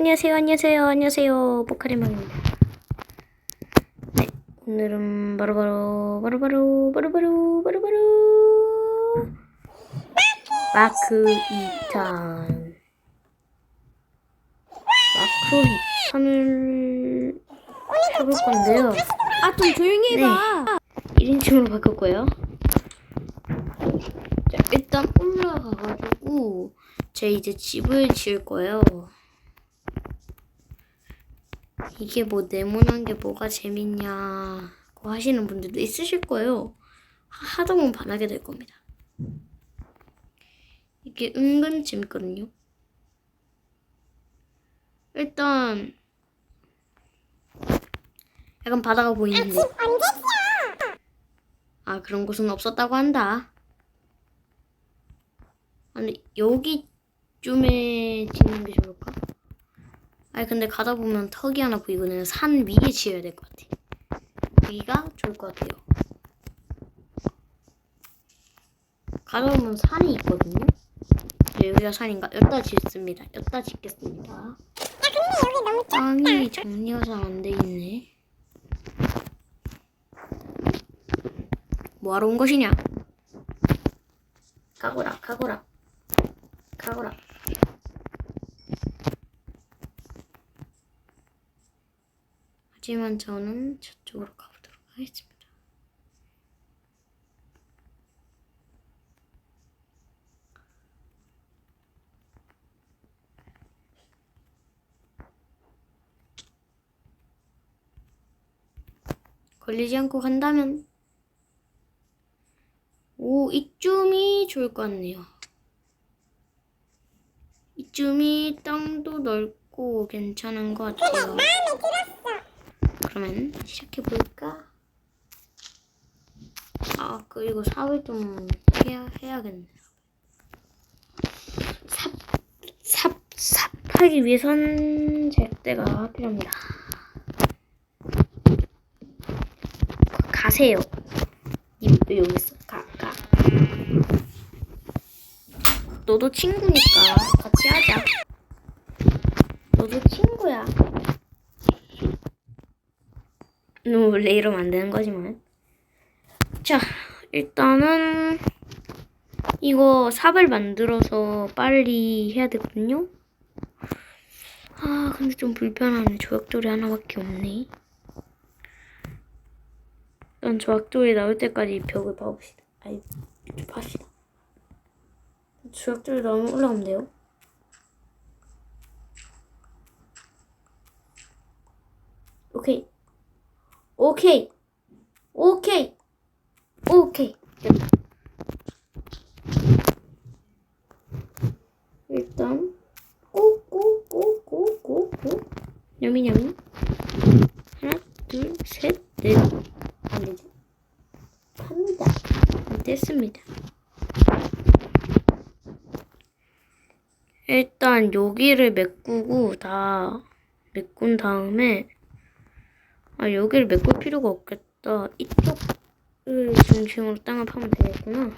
안녕하세요, 안녕하세요, 안녕하세요. 포카리망입니다. 네, 오늘은 바로바로, 바로바로, 바로바로, 바로바로, 마크 2탄. 마크 2탄을 해볼 건데요. 아 좀 조용히 해봐. 1인칭으로 바꿨고요. 자, 일단 올라가가지고, 제 이제 집을 지을 거예요. 이게 뭐 네모난 게 뭐가 재밌냐고 하시는 분들도 있으실 거예요. 하- 하다 보면 반하게 될 겁니다. 이게 은근 재밌거든요. 일단, 약간 바다가 보이는데. 아 그런 곳은 없었다고 한다. 아니 여기 쯤에 짓는 게 좋을까? 아니 근데 가다 보면 턱이 하나 보이거든요. 산 위에 지어야 될 것 같아. 여기가 좋을 것 같아요. 가다 보면 산이 있거든요. 네, 여기가 산인가? 여기다 짓습니다. 여기다 짓겠습니다. 땅이 정리가 잘 안 돼 있네. 뭐하러 온 것이냐? 가거라, 가거라. 하지만 저는 저쪽으로 가보도록 하겠습니다. 걸리지 않고 간다면 오, 이쯤이 좋을 것 같네요. 이쯤이 땅도 넓고 괜찮은 것 같아요. 그러면 시작해 볼까? 아, 그리고 삽을 좀 해야, 해야겠네. 삽, 삽, 삽하기 위해선 제때가 필요합니다. 가세요. 님, 왜 여기 있어? 가, 가. 너도 친구니까 같이 하자. 너도 친구야. 너 원래 이러면 안 되는 거지만. 자, 일단은 이거 삽을 만들어서 빨리 해야 되거든요. 아, 근데 좀 불편하네. 조약돌이 하나밖에 없네. 일단 조약돌이 나올 때까지 이 벽을 봐봅시다. 아이, 좀 봅시다. 조약돌이 나오면 올라가면 돼요. 오케이. 오케이. 오케이. 오케이. 됐다. 일단 꼬꼬꼬꼬꼬꼬 냠이냠이 하나 둘셋넷 안 되죠? 합니다. 됐습니다. 일단 여기를 메꾸고 다 메꾼 다음에 아 여기를 메꿀 필요가 없겠다. 이쪽을 중심으로 땅을 파면 되겠구나.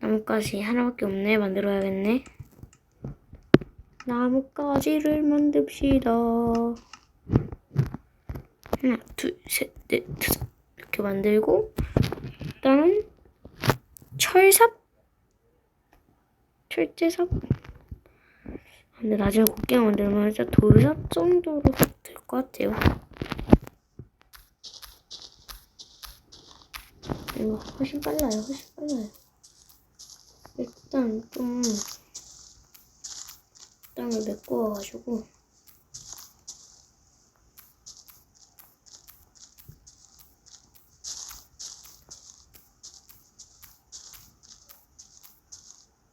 나뭇가지 하나밖에 없네. 만들어야겠네. 나뭇가지를 만듭시다. 하나, 둘, 셋, 넷, 다섯 이렇게 만들고 일단은 철삽? 철제삽? 근데 나중에 곱게 만들면 진짜 돌삽 정도로 될 것 같아요. 이거 훨씬 빨라요, 훨씬 빨라요. 일단 좀 땅을 메꾸어가지고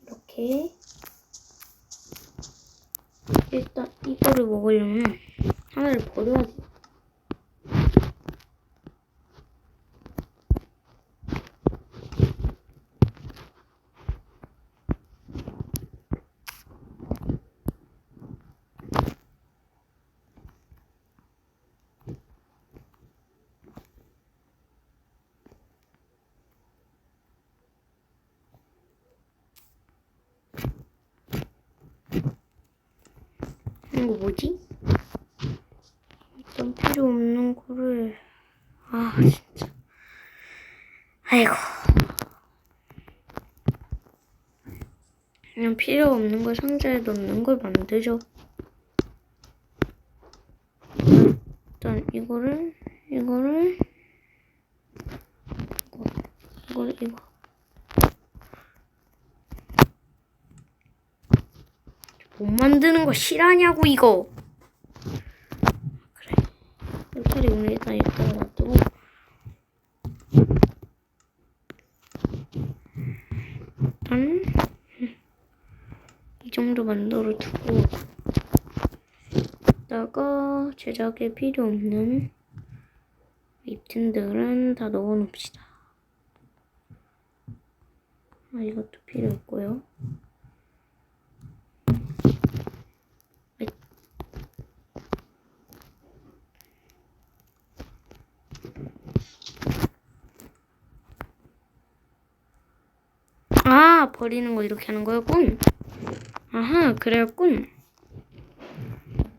이렇게 일단 이거를 먹으려면 하나를 버려야지. 이거 뭐지? 일단 필요 없는 거를. 아 진짜. 아이고. 그냥 필요 없는 걸 상자에 넣는 걸 만들죠. 일단 이거를 이거를 이거 이거를 이거 못 만드는 거 싫어하냐고 이거. 그래. 일자리 오늘 일단 이따가 놔두고. 일단 이 정도 만들어 두고 이따가 제작에 필요 없는 립틴들은 다 넣어 놓읍시다. 아 이것도 필요 없고요 아, 버리는 거 이렇게 하는 거였군. 아하, 그래였군.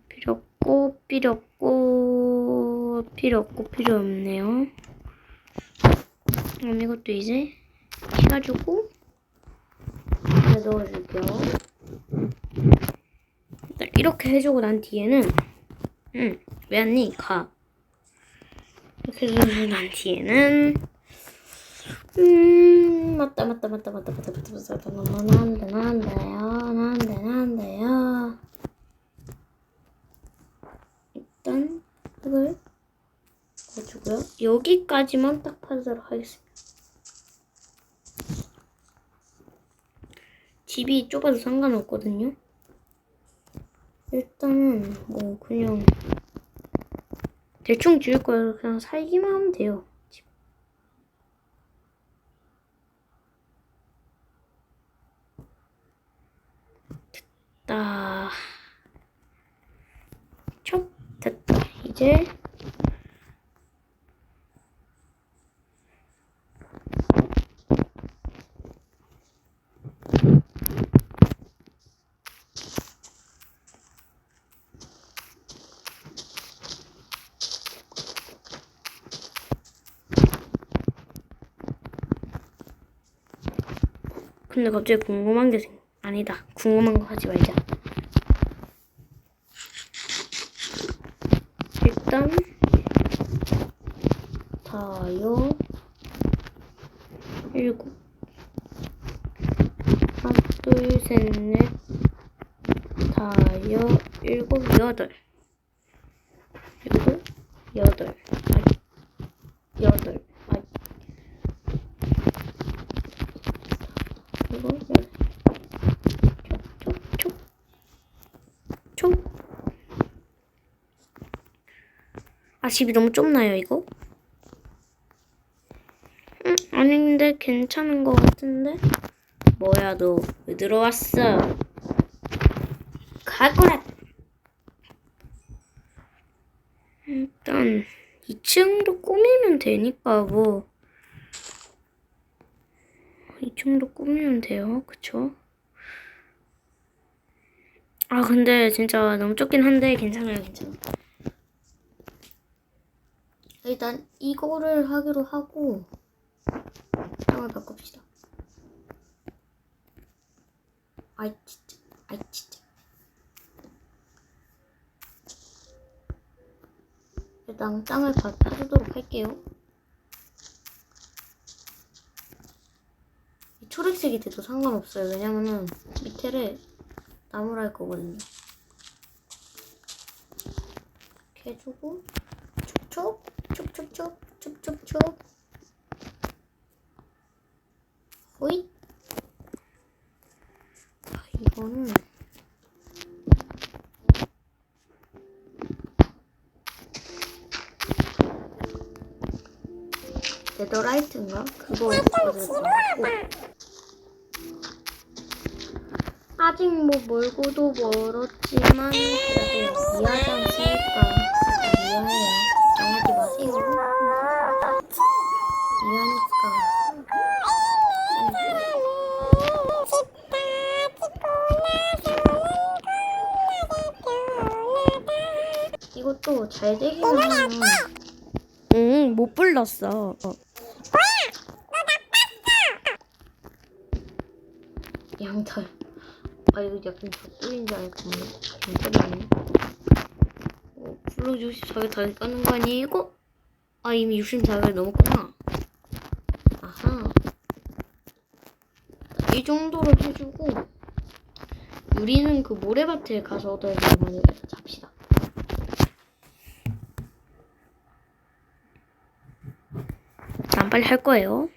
필요 없고, 필요 없고, 필요 없고, 필요 없네요. 그럼 이것도 이제 해가지고, 넣어줄게요. 이렇게 해주고 난 뒤에는, 응, 왜 왔니? 가. 이렇게 해주고 난 뒤에는, 음 맞다 맞다 맞다 맞다 맞다 맞다 맞다 맞다 난데 난데요 난데 난데요 일단 이걸 넣어주고요 여기까지만 딱 파도록 하겠습니다 집이 좁아도 상관없거든요 일단은 뭐 그냥 대충 지을 거예요 그냥 살기만 하면 돼요 됐다. 촉 됐다. 이제 근데 갑자기 궁금한 게 생... 아니다. 궁금한 거 하지 말자. 일단 다요 일곱 하나 둘셋넷 다요 일곱 여덟 일곱 여덟 아 여덟 아 여덟 촉촉촉 촉. 아 집이 너무 좁나요 이거? 음, 아닌데 괜찮은 것 같은데? 뭐야 너 왜 들어왔어? 갈 거라. 일단 2층도 꾸미면 되니까 뭐. 2층도 꾸미면 돼요, 그쵸? 아 근데 진짜 너무 좁긴 한데 괜찮아요 괜찮아 일단 이거를 하기로 하고 땅을 바꿉시다. 아이 진짜. 아이 진짜 일단 땅을 바- 바꾸도록 할게요. 이 초록색이 돼도 상관없어요. 왜냐면은 밑에를 나무로 할 거거든요. 이렇게 해주고 촉촉 촉촉촉 촉촉촉. 호잇. 아, 이거는 더 라이트인가? 그거 있어서 아직 뭐 멀고도 멀었지만 그래도 않습니까? 이해해요. 걱정하지 마세요. 이해하니까. 이것도 잘 하잖아. 응, 못 불렀어. 어. 양털. 아 이거 약간 족돌인 줄 알고 양털이네. 어, 블록 64개 다 까는 거? 이거? 아 이미 64개 넘었구나. 아하. 자, 이 정도로 해주고 우리는 그 모래밭에 가서 얻어야 되는 거니까 잡시다. 난 빨리 할 거예요.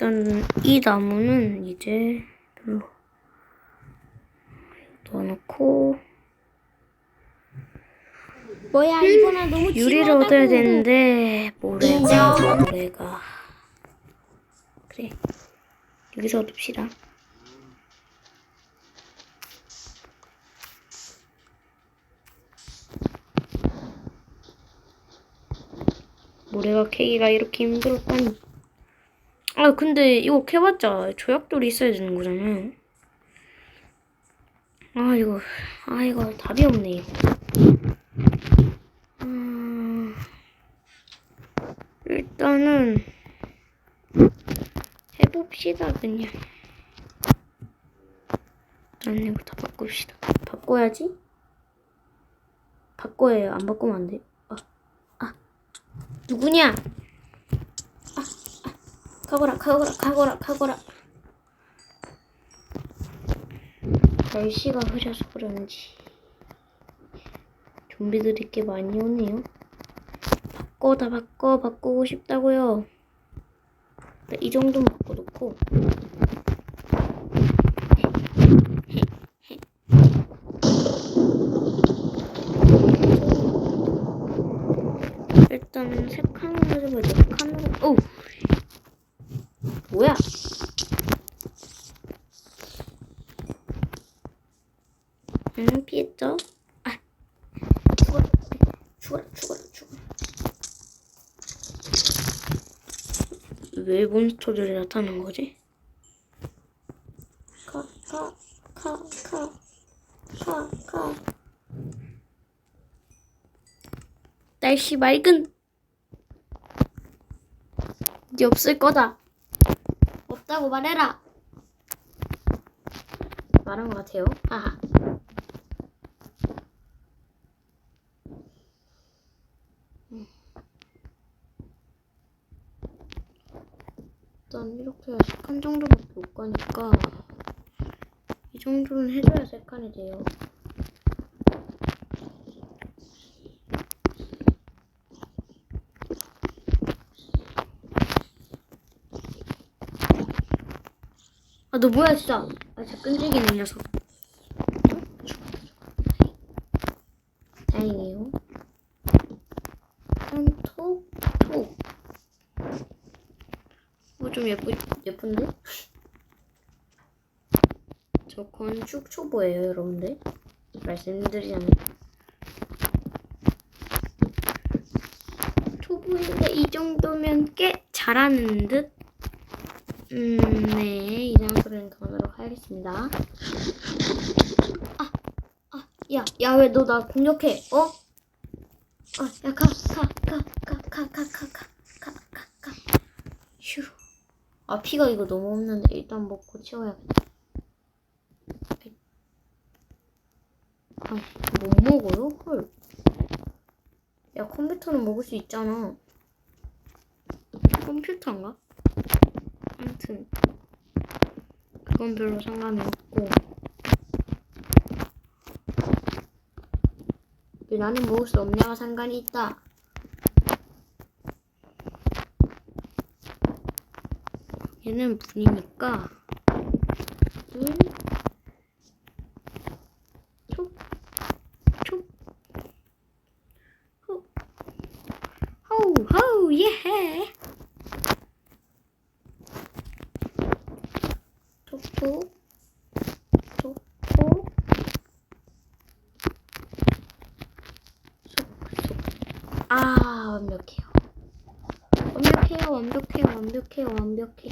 일단 이 나무는 이제 별로 넣어놓고 뭐야, 이번에 너무 유리를 지루하다고. 얻어야 되는데 모래가 모래가 그래 여기서 얻읍시다. 모래가 캐기가 이렇게 힘들었다니. 아 근데 이거 캐봤자 조약돌이 있어야 되는 거잖아요. 아 이거 아 이거 답이 없네 이거. 음, 일단은 해봅시다 그냥. 다 바꿉시다. 바꿔야지. 바꿔야 해요. 안 바꾸면 안 돼. 아, 아, 누구냐? 가거라, 가거라, 가거라, 가거라. 날씨가 흐려서 그런지 좀비들이 꽤 많이 오네요. 바꿔 다 바꿔 바꾸고 싶다고요. 네, 이 정도는 바꿔놓고 일단 세 칸으로 해서 네 칸으로 오 응 피했죠? 아 죽어라 죽어라 죽어라 죽어라 왜 몬스터들이 나타나는 거지? 가, 가, 가, 가, 가, 가. 날씨 맑은. 이제 없을 거다. 없다고 말해라. 말한 것 같아요. 하하. 일단 이렇게 세칸 정도밖에 못 가니까 이 정도는 해줘야 세 칸이 돼요. 아 너 뭐야 진짜 아 진짜 끈질기는 녀석 다행이에요 톡톡 뭐좀 예쁘 예쁜데? 저 건축 초보예요, 여러분들. 말씀드리자면 초보인데 이 정도면 꽤 잘하는 듯. 음, 네, 소리는 그만하도록 하겠습니다. 아, 아, 야, 야, 왜 너 나 공격해? 어? 아, 야, 가, 가, 가, 가, 가, 가, 가, 가, 가, 가, 가. 휴. 아 피가 이거 너무 없는데 일단 먹고 치워야겠다. 아, 못 먹어요? 헐. 야 컴퓨터는 먹을 수 있잖아. 컴퓨터인가? 아무튼 그건 별로 상관이 없고. 왜 나는 먹을 수 없냐가 상관이 있다. 얘는 분이니까 둘, 촉, 촉, 호, 호우, 호우, 예. 좋고 좋고 아 완벽해요. 완벽해요 완벽해요 완벽해 완벽해.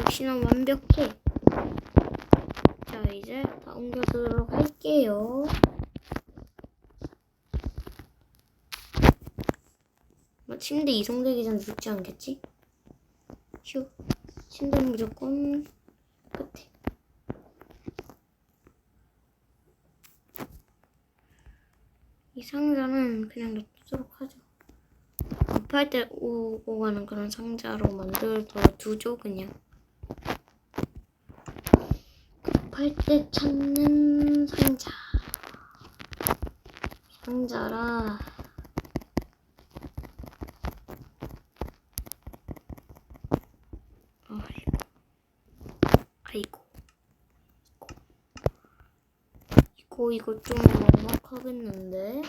역시나 완벽해. 자 이제 다 옮겨두도록 할게요. 뭐 침대 이송되기 전 죽지 않겠지? 휴 침대는 무조건. 끝에. 이 상자는 그냥 놔두도록 하죠. 급할 때 오고 가는 그런 상자로 만들어 두죠, 그냥. 급할 때 찾는 상자. 상자라. 아이고. 아 이고. 이거, 이거 좀 막막하겠는데?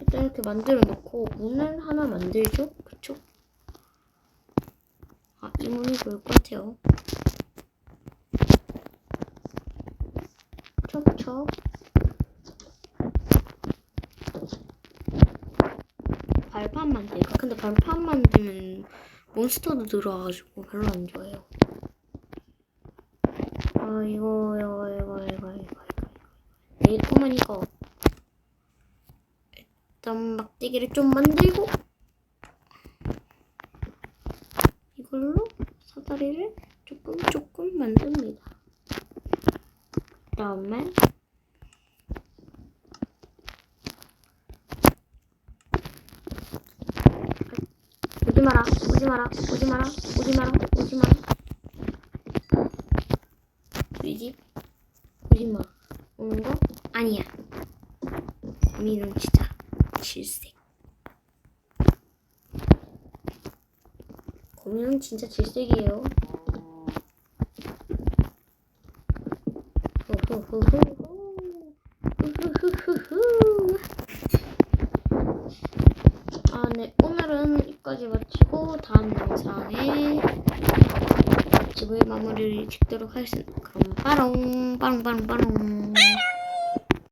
일단 이렇게 만들어 놓고 문을 하나 만들죠? 그쵸? 아, 이 문이 좋을 것 같아요. 척척. 발판 만들까? 근데 발판 만들면 몬스터도 들어와가지고 별로 안 좋아해요. 아, 이거, 이거, 이거, 이거, 이거, 이거. 에이토만 이거. 일단 막대기를 좀 만들고 이걸로 사다리를 조금 조금 만듭니다. 그다음에 오지 마라, 오지 마라, 오지 마라, 오지 마라, 오지 마라. 이집 오지 마. 오는 거 아니야. 미는 진짜 질색. 고민은 진짜 질색이에요. 아, 네. 오늘은 여기까지 마치고 다음 영상에 집을 마무리를 짓도록 하겠습니다. 그럼 빠롱, 빠롱, 빠롱, 빠롱.